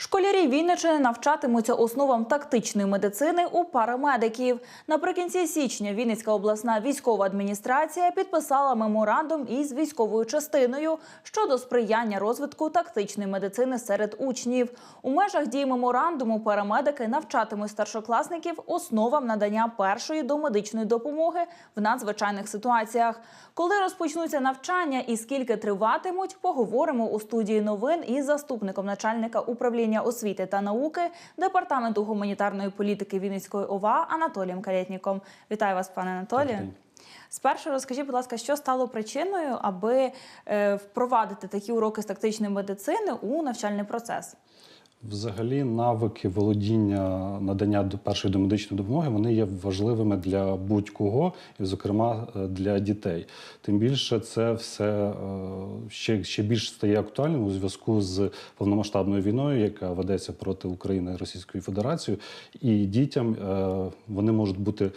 Школярі Вінничини навчатимуться основам тактичної медицини у парамедиків. Наприкінці січня Вінницька обласна військова адміністрація підписала меморандум із військовою частиною щодо сприяння розвитку тактичної медицини серед учнів. У межах дії меморандуму парамедики навчатимуть старшокласників основам надання першої домедичної допомоги в надзвичайних ситуаціях. Коли розпочнуться навчання і скільки триватимуть, поговоримо у студії новин із заступником начальника управління освіти та науки департаменту гуманітарної політики Вінницької ОВА Анатолієм Калєтніком. Вітаю вас, пане Анатолію. Спершу розкажіть, будь ласка, що стало причиною, аби е, впровадити такі уроки з тактичної медицини у навчальний процес? Взагалі, навики володіння надання першої домедичної допомоги вони є важливими для будь-кого, і, зокрема, е, для дітей. Тим більше це все е, ще, ще більш стає актуальним у зв'язку з повномасштабною війною, яка ведеться проти України і Російської Федерації, і дітям е, вони можуть бути.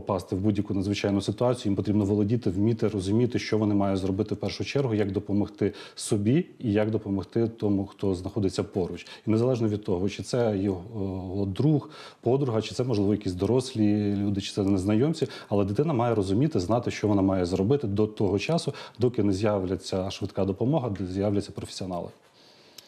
Попасти в будь-яку надзвичайну ситуацію, їм потрібно володіти, вміти розуміти, що вони мають зробити в першу чергу, як допомогти собі і як допомогти тому, хто знаходиться поруч. І незалежно від того, чи це його друг, подруга, чи це можливо якісь дорослі люди, чи це незнайомці, але дитина має розуміти, знати, що вона має зробити до того часу, доки не з'являться швидка допомога, де з'являться професіонали.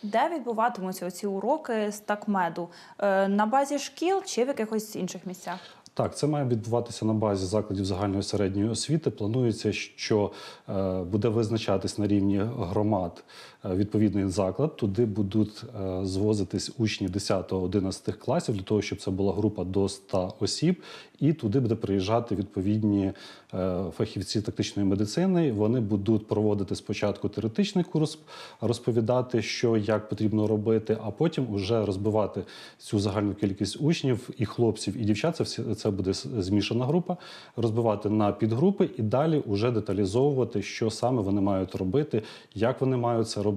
Де відбуватимуться ці уроки з такмеду? Е, На базі шкіл чи в якихось інших місцях? Так, це має відбуватися на базі закладів загальної середньої освіти. Планується, що е, буде визначатись на рівні громад відповідний заклад. Туди будуть е, звозитись учні 10-11 класів для того, щоб це була група до 100 осіб, і туди буде приїжджати відповідні е, фахівці тактичної медицини. Вони будуть проводити спочатку теоретичний курс, розповідати, що як потрібно робити, а потім уже розбивати цю загальну кількість учнів і хлопців, і дівчат. Це це буде змішана група, розбивати на підгрупи і далі уже деталізовувати, що саме вони мають робити, як вони мають це робити,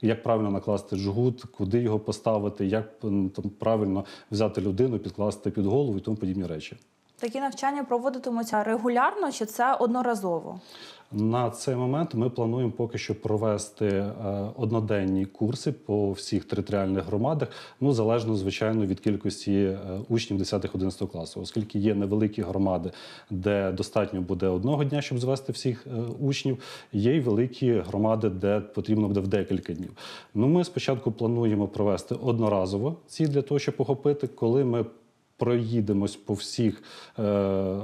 як правильно накласти жгут, куди його поставити, як там правильно взяти людину, підкласти під голову і тому подібні речі. Такі навчання проводитимуться регулярно чи це одноразово? На цей момент ми плануємо поки що провести е, одноденні курси по всіх територіальних громадах. Ну залежно звичайно від кількості е, учнів 10-11 класу, оскільки є невеликі громади, де достатньо буде одного дня, щоб звести всіх е, учнів. Є й великі громади, де потрібно буде в декілька днів. Ну ми спочатку плануємо провести одноразово ці для того, щоб охопити, коли ми проїдемось по всіх е,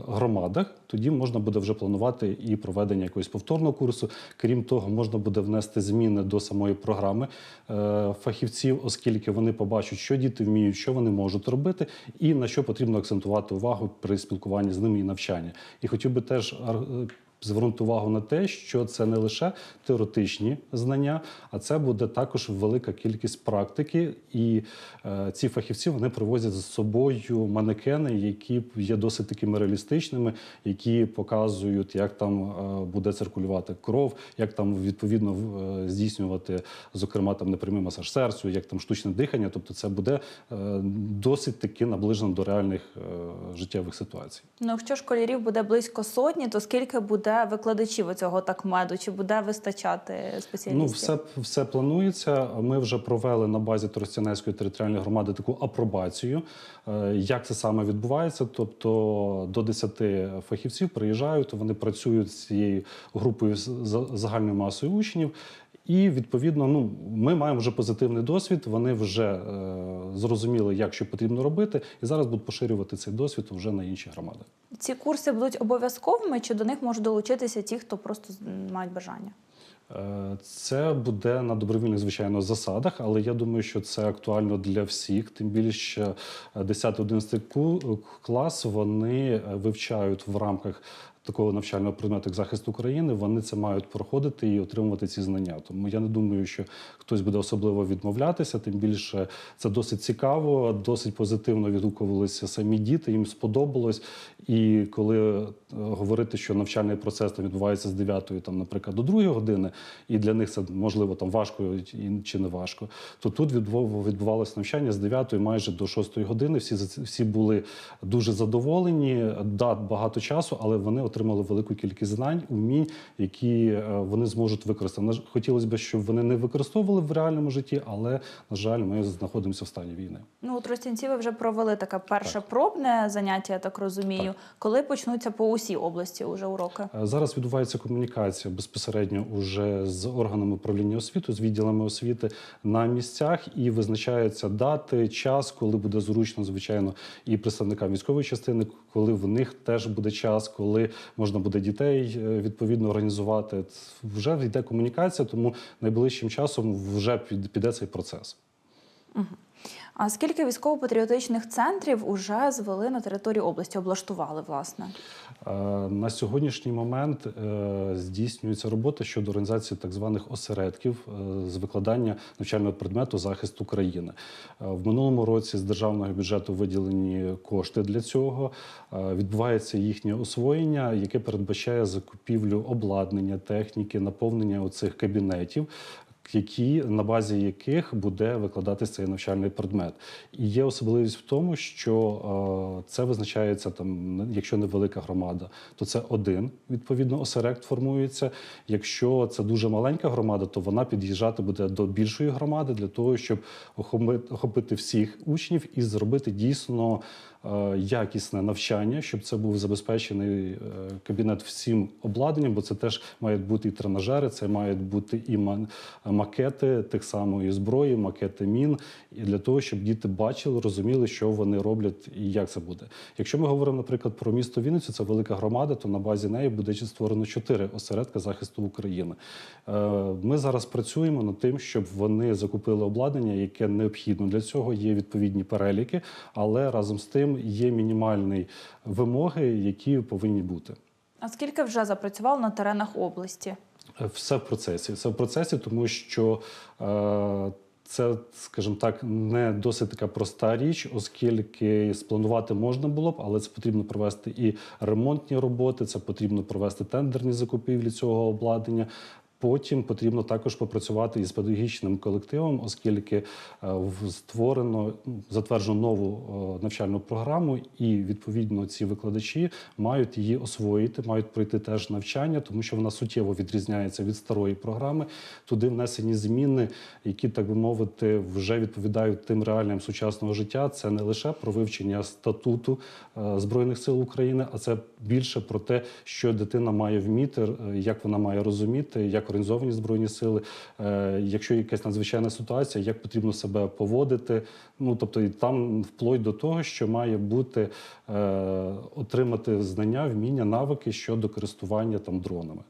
громадах, тоді можна буде вже планувати і проведення якогось повторного курсу. Крім того, можна буде внести зміни до самої програми е, фахівців, оскільки вони побачать, що діти вміють, що вони можуть робити, і на що потрібно акцентувати увагу при спілкуванні з ними і навчанні. І хотів би теж ар- звернути увагу на те, що це не лише теоретичні знання, а це буде також велика кількість практики. І е, ці фахівці вони привозять з собою манекени, які є досить такими реалістичними, які показують, як там е, буде циркулювати кров, як там відповідно е, здійснювати, зокрема, там непрямий масаж серцю, як там штучне дихання. Тобто, це буде е, досить таки наближено до реальних е, життєвих ситуацій. Ну, якщо школярів буде близько сотні, то скільки буде викладачів цього такмеду? Чи буде вистачати спеціалістів? Ну, все, все планується. Ми вже провели на базі Тростянецької територіальної громади таку апробацію. Е, Як це саме відбувається? Тобто до 10 фахівців приїжджають, вони працюють з цією групою з за- загальною масою учнів. І відповідно, ну ми маємо вже позитивний досвід. Вони вже е, зрозуміли, як що потрібно робити, і зараз будуть поширювати цей досвід вже на інші громади. Ці курси будуть обов'язковими, чи до них можуть долучитися ті, хто просто мають бажання? Е, Це буде на добровільних, звичайно, засадах, але я думаю, що це актуально для всіх. Тим більше 10-11 ку- клас вони е, вивчають в рамках такого навчального предмету, як захист України. Вони це мають проходити і отримувати ці знання. Тому я не думаю, що хтось буде особливо відмовлятися. Тим більше це досить цікаво, досить позитивно відгукувалися самі діти. Їм сподобалось. І коли е, говорити, що навчальний процес там відбувається з 9, там, наприклад, до 2 години, і для них це можливо там важко чи не важко, то тут відбув- відбувалося навчання з 9 майже до 6 години. Всі всі були дуже задоволені. Да, багато часу, але вони отримали велику кількість знань, умінь, які е, вони зможуть використати. Хотілося б, щоб вони не використовували в реальному житті, але на жаль, ми знаходимося в стані війни. Ну, у Тростянці ви вже провели таке перше пробне заняття, я так розумію. Коли почнуться по усій області уже уроки? Е, Зараз відбувається комунікація безпосередньо уже з органами управління освіти, з відділами освіти на місцях, і визначаються дати, час, коли буде зручно, звичайно, і представникам військової частини, коли в них теж буде час, коли можна буде дітей е, відповідно організувати. Вже йде комунікація, тому найближчим часом вже піде цей процес. А скільки військово-патріотичних центрів уже звели на території області, облаштували, власне? Е, На сьогоднішній момент е, здійснюється робота щодо організації так званих осередків е, з викладання навчального предмету захист України. В минулому році з державного бюджету виділені кошти для цього. Відбувається їхнє освоєння, яке передбачає закупівлю обладнання, техніки, наповнення оцих кабінетів які на базі яких буде викладатись цей навчальний предмет. І є особливість в тому, що е, це визначається там, якщо невелика громада, то це один відповідно осередок формується. Якщо це дуже маленька громада, то вона під'їжджати буде до більшої громади для того, щоб охопити- всіх учнів і зробити дійсно якісне навчання, щоб це був забезпечений е, кабінет всім обладнанням, бо це теж мають бути і тренажери, це мають бути і макети тих самої зброї, макети мін, і для того, щоб діти бачили, розуміли, що вони роблять і як це буде. Якщо ми говоримо, наприклад, про місто Вінницю, це велика громада, то на базі неї буде створено чотири осередка захисту України. Е, Ми зараз працюємо над тим, щоб вони закупили обладнання, яке необхідно для цього. Є відповідні переліки, але разом з тим є мінімальні вимоги, які повинні бути. А скільки вже запрацювало на теренах області? Все в процесі. Це в процесі, тому що е, це, скажімо так, не досить така проста річ, оскільки спланувати можна було б, але це потрібно провести і ремонтні роботи, це потрібно провести тендерні закупівлі цього обладнання. Потім потрібно також попрацювати із педагогічним колективом, оскільки е, створено затверджено нову е, навчальну програму, і відповідно ці викладачі мають її освоїти, мають пройти теж навчання, тому що вона суттєво відрізняється від старої програми. Туди внесені зміни, які так би мовити вже відповідають тим реаліям сучасного життя. Це не лише про вивчення статуту е, збройних сил України, а це більше про те, що дитина має вміти, як вона має розуміти, як організовані збройні сили, е, якщо якась надзвичайна ситуація, як потрібно себе поводити. Ну тобто, і там вплоть до того, що має бути е, отримати знання, вміння, навики щодо користування там дронами.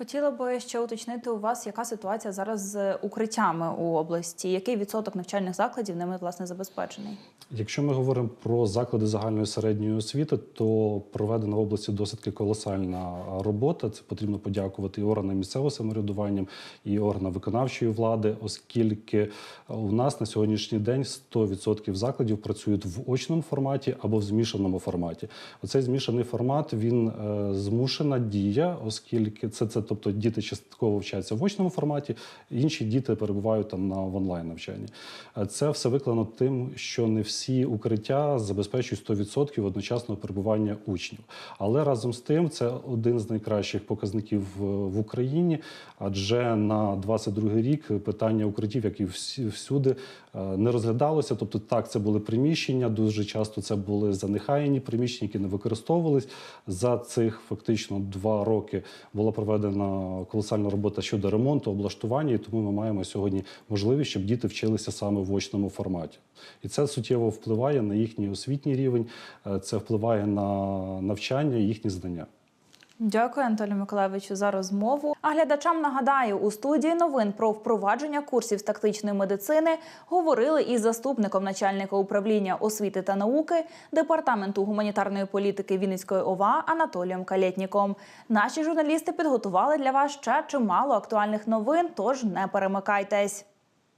Хотіла би ще уточнити у вас, яка ситуація зараз з укриттями у області? Який відсоток навчальних закладів ними власне забезпечений? Якщо ми говоримо про заклади загальної середньої освіти, то проведена в області досить колосальна робота. Це потрібно подякувати і органам місцевого самоврядування, і органам виконавчої влади, оскільки у нас на сьогоднішній день 100% закладів працюють в очному форматі або в змішаному форматі. Оцей змішаний формат він е, змушена дія, оскільки це, це тобто діти частково вчаться в очному форматі, інші діти перебувають там на онлайн навчанні. Е, Це все виклано тим, що не всі укриття забезпечують 100% одночасного перебування учнів. Але разом з тим це один з найкращих показників в, в Україні, адже на 22 рік питання укриттів, як і всі, всюди, е, не розглядалося. Тобто, так, це були приміщення, дуже часто це були занехаяні приміщення, які не використовувались. За цих фактично два роки була проведена колосальна робота щодо ремонту, облаштування, і тому ми маємо сьогодні можливість, щоб діти вчилися саме в очному форматі. І це суттєво впливає на їхній освітній рівень, е, це впливає на навчання і їхні знання. Дякую, Анатолію Миколаївичу, за розмову. А глядачам нагадаю, у студії новин про впровадження курсів з тактичної медицини говорили із заступником начальника управління освіти та науки департаменту гуманітарної політики Вінницької ОВА Анатолієм Калєтніком. Наші журналісти підготували для вас ще чимало актуальних новин, тож не перемикайтесь.